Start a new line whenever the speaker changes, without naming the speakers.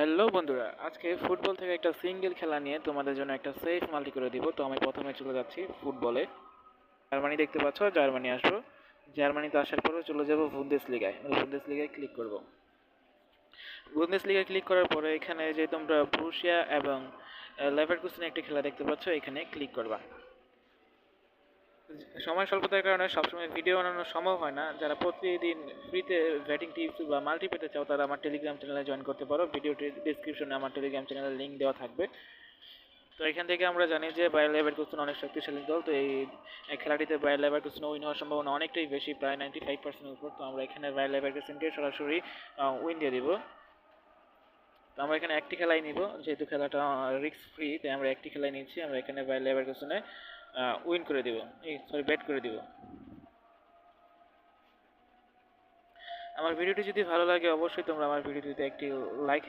Hello বন্ধুরা, আজকে football থেকে একটা সিঙ্গেল খেলা নিয়ে তোমাদের জন্য একটা সেফ মাল্টি করে দিব। তো আমি প্রথমে চলে যাচ্ছি ফুটবলে। জার্মানি দেখতে পাচ্ছ, জার্মানি আসব। জার্মানিতে আসার পরে চলে যাব বুন্দেস লিগায় বুন্দেস লিগায় ক্লিক করব। বুন্দেস লিগায় ক্লিক করার পরে এখানে যে তোমরা ব্রুশিয়া এবং লেভারকুসেন একটি খেলা দেখতে পাচ্ছ, এখানে ক্লিক করবা। সময় স্বল্পতার কারণে সবসময় ভিডিও বানানো সম্ভব হয় না। যারা প্রতিদিন ফ্রিতে ব্যাটিং টিপস বা মাল্টি পেতে চাও, তারা আমার টেলিগ্রাম চ্যানেলে জয়েন করতে পারো। ভিডিওটির ডিসক্রিপশনে আমার টেলিগ্রাম চ্যানেলের লিঙ্ক দেওয়া থাকবে। তো এখান থেকে আমরা জানি যে বায়ার লেভার কুসুন অনেক শক্তিশালী দল। তো এই খেলাটিতে বায়ার লেভার কুসুন উইন হওয়ার সম্ভাবনা অনেকটাই বেশি, প্রায় নাইনটি ফাইভ পার্সেন্টের উপর। তো আমরা এখানে বায়ার লেভার সরাসরি উইন দিয়ে দিব। তো আমরা এখানে একটি খেলাই নিব। যেহেতু খেলাটা রিস্ক ফ্রি তাই আমরা একটি খেলাই নিচ্ছি। আমরা এখানে বায়ার লেভার কুসুনে উইন করে দিব। এই সরি ব্যাট করে দিব। আমার ভিডিওটি যদি ভালো লাগে, অবশ্যই তোমরা আমার ভিডিওটিতে একটি লাইক